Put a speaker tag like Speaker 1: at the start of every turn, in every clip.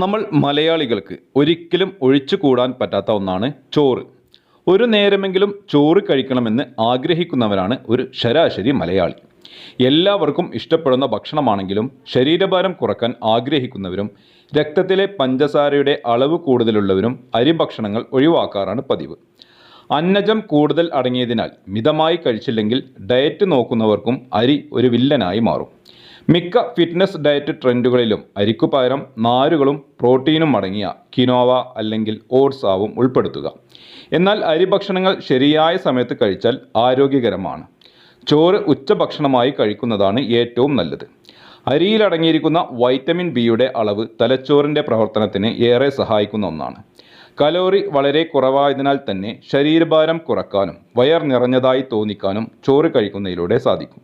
Speaker 1: നമ്മൾ മലയാളികൾക്ക് ഒരിക്കലും ഒഴിച്ചു കൂടാൻ പറ്റാത്ത ഒന്നാണ് ചോറ്. ഒരു നേരമെങ്കിലും ചോറ് കഴിക്കണമെന്ന് ആഗ്രഹിക്കുന്നവരാണ് ഒരു ശരാശരി മലയാളി. എല്ലാവർക്കും ഇഷ്ടപ്പെടുന്ന ഭക്ഷണമാണെങ്കിലും ശരീരഭാരം കുറയ്ക്കാൻ ആഗ്രഹിക്കുന്നവരും രക്തത്തിലെ പഞ്ചസാരയുടെ അളവ് കൂടുതലുള്ളവരും അരിഭക്ഷണങ്ങൾ ഒഴിവാക്കാറാണ് പതിവ്. അന്നജം കൂടുതൽ അടങ്ങിയതിനാൽ മിതമായി കഴിച്ചില്ലെങ്കിൽ ഡയറ്റ് നോക്കുന്നവർക്കും അരി ഒരു വില്ലനായി മാറും. മിക്ക ഫിറ്റ്നസ് ഡയറ്റ് ട്രെൻഡുകളിലും അരിക്കു പകരം നാരുകളും പ്രോട്ടീനും അടങ്ങിയ കിനോവ അല്ലെങ്കിൽ ഓട്സ് ആവും ഉൾപ്പെടുത്തുക. എന്നാൽ അരി ഭക്ഷണങ്ങൾ ശരിയായ സമയത്ത് കഴിച്ചാൽ ആരോഗ്യകരമാണ്. ചോറ് ഉച്ചഭക്ഷണമായി കഴിക്കുന്നതാണ് ഏറ്റവും നല്ലത്. അരിയിൽ അടങ്ങിയിരിക്കുന്ന വൈറ്റമിൻ ബിയുടെ അളവ് തലച്ചോറിന്റെ പ്രവർത്തനത്തിന് ഏറെ സഹായിക്കുന്ന ഒന്നാണ്. കലോറി വളരെ കുറവായതിനാൽ തന്നെ ശരീരഭാരം കുറക്കാനും വയർ നിറഞ്ഞതായി തോന്നിക്കാനും ചോറ് കഴിക്കുന്നതിലൂടെ സാധിക്കും.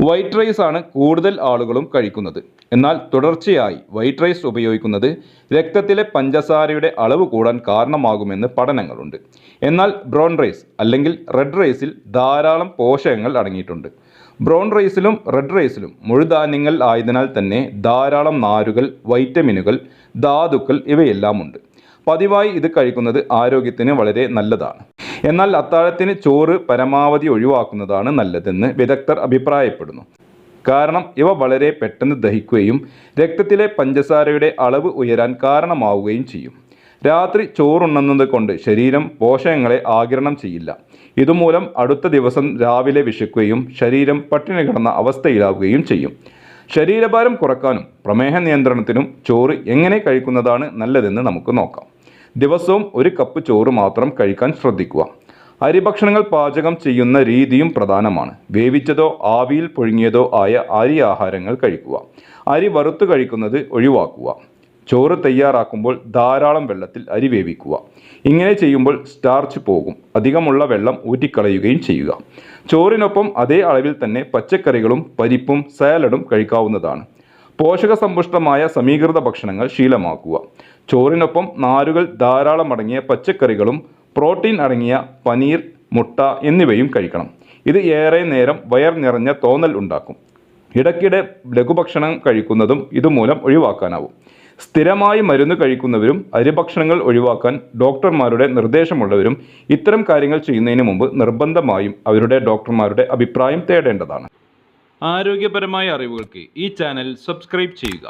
Speaker 1: വൈറ്റ് റൈസ് ആണ് കൂടുതൽ ആളുകളും കഴിക്കുന്നത്. എന്നാൽ തുടർച്ചയായി വൈറ്റ് റൈസ് ഉപയോഗിക്കുന്നത് രക്തത്തിലെ പഞ്ചസാരയുടെ അളവ് കൂടാൻ കാരണമാകുമെന്ന് പഠനങ്ങളുണ്ട്. എന്നാൽ ബ്രൗൺ റൈസ് അല്ലെങ്കിൽ റെഡ് റൈസിൽ ധാരാളം പോഷകങ്ങൾ അടങ്ങിയിട്ടുണ്ട്. ബ്രൗൺ റൈസിലും റെഡ് റൈസിലും മുഴുധാന്യങ്ങൾ ആയതിനാൽ തന്നെ ധാരാളം നാരുകൾ വൈറ്റമിനുകൾ ധാതുക്കൾ ഇവയെല്ലാം ഉണ്ട്. പതിവായി ഇത് കഴിക്കുന്നത് ആരോഗ്യത്തിന് വളരെ നല്ലതാണ്. എന്നാൽ അത്താഴത്തിന് ചോറ് പരമാവധി ഒഴിവാക്കുന്നതാണ് നല്ലതെന്ന് വിദഗ്ധർ അഭിപ്രായപ്പെടുന്നു. കാരണം ഇവ വളരെ പെട്ടെന്ന് ദഹിക്കുകയും രക്തത്തിലെ പഞ്ചസാരയുടെ അളവ് ഉയരാൻ കാരണമാവുകയും ചെയ്യും. രാത്രി ചോറുണ്ണുന്നത് കൊണ്ട് ശരീരം പോഷകങ്ങളെ ആകിരണം ചെയ്യില്ല. ഇതുമൂലം അടുത്ത ദിവസം രാവിലെ വിശക്കുകയും ശരീരം പട്ടിണി കിടന്ന അവസ്ഥയിലാവുകയും ചെയ്യും. ശരീരഭാരം കുറക്കാനും പ്രമേഹ നിയന്ത്രണത്തിനും ചോറ് എങ്ങനെ കഴിക്കുന്നതാണ് നല്ലതെന്ന് നമുക്ക് നോക്കാം. ദിവസവും ഒരു കപ്പ് ചോറ് മാത്രം കഴിക്കാൻ ശ്രദ്ധിക്കുക. അരിഭക്ഷണങ്ങൾ പാചകം ചെയ്യുന്ന രീതിയും പ്രധാനമാണ്. വേവിച്ചതോ ആവിയിൽ പുഴുങ്ങിയതോ ആയ അരി ആഹാരങ്ങൾ കഴിക്കുക. അരി വറുത്ത് കഴിക്കുന്നത് ഒഴിവാക്കുക. ചോറ് തയ്യാറാക്കുമ്പോൾ ധാരാളം വെള്ളത്തിൽ അരി വേവിക്കുക. ഇങ്ങനെ ചെയ്യുമ്പോൾ സ്റ്റാർച്ച് പോകും. അധികമുള്ള വെള്ളം ഊറ്റിക്കളയുകയും ചെയ്യുക. ചോറിനൊപ്പം അതേ അളവിൽ തന്നെ പച്ചക്കറികളും പരിപ്പും സാലഡും കഴിക്കാവുന്നതാണ്. പോഷകസമ്പുഷ്ടമായ സമീകൃത ഭക്ഷണങ്ങൾ ശീലമാക്കുക. ചോറിനൊപ്പം നാരുകൾ ധാരാളം അടങ്ങിയ പച്ചക്കറികളും പ്രോട്ടീൻ അടങ്ങിയ പനീർ മുട്ട എന്നിവയും കഴിക്കണം. ഇത് ഏറെ നേരം വയർ നിറഞ്ഞ തോന്നൽ ഉണ്ടാക്കും. ഇടയ്ക്കിടെ ലഘുഭക്ഷണം കഴിക്കുന്നതും ഇതുമൂലം ഒഴിവാക്കാനാവും. സ്ഥിരമായി മരുന്ന് കഴിക്കുന്നവരും അരിഭക്ഷണങ്ങൾ ഒഴിവാക്കാൻ ഡോക്ടർമാരുടെ നിർദ്ദേശമുള്ളവരും ഇത്തരം കാര്യങ്ങൾ ചെയ്യുന്നതിന് മുമ്പ് നിർബന്ധമായും അവരുടെ ഡോക്ടർമാരുടെ അഭിപ്രായം തേടേണ്ടതാണ്. ആരോഗ്യപരമായ അറിവുകൾക്ക് ഈ ചാനൽ സബ്സ്ക്രൈബ് ചെയ്യുക.